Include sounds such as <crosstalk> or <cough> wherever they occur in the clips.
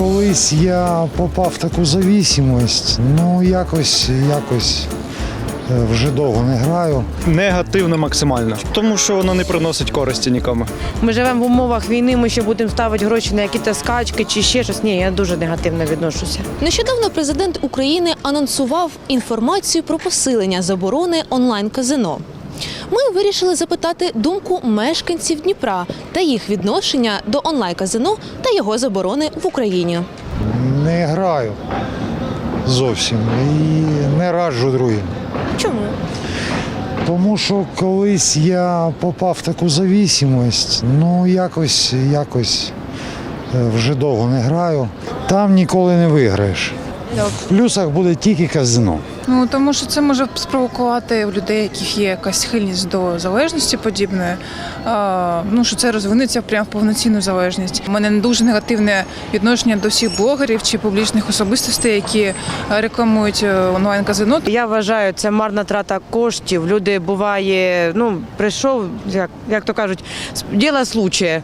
колись я попав в таку зависимость, ну якось, якось е, вже довго не граю. Негативно максимально, тому що воно не приносить користі нікому. Ми живемо в умовах війни, ми ще будемо ставити гроші на якісь скачки чи ще щось. Ні, я дуже негативно відношуся. Нещодавно президент України анонсував інформацію про посилення заборони онлайн-казино. Ми вирішили запитати думку мешканців Дніпра та їх відношення до онлайн-казино та його заборони в Україні. Не граю зовсім і не раджу другим. Чому? Тому що колись я попав в таку зависимость, ну якось, якось е, вже довго не граю. Там ніколи не виграєш. В плюсах буде тільки казино. Ну тому що це може спровокувати в людей, яких є якась схильність до залежності подібної. А, ну що це розвинеться прямо в повноцінну залежність. У мене не дуже негативне відношення до всіх блогерів чи публічних особистостей, які рекламують е, онлайн казино. Я вважаю, це марна трата коштів. Люди буває, ну прийшов, як, як то кажуть, діло случая.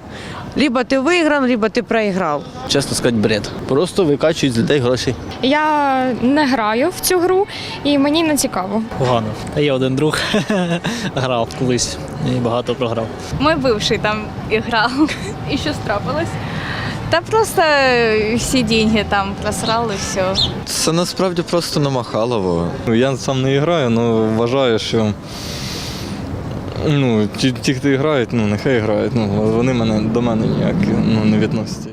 Либо ти виграв, либо ти проіграв. чесно сказати, бред. Просто викачують з людей гроші. Я не граю в цю гру і мені не цікаво. Погано. Та є один друг <laughs> грав колись і багато програв. Мой бывший там играл. И <laughs> что страпалось? Да просто все деньги там просрал и все. Це насправді просто намахалово. Ну, Я сам не граю, але вважаю, що ну, ті, ті, хто грають, ну нехай грають. Ну, вони мене до мене ніяк ну, не відносяться.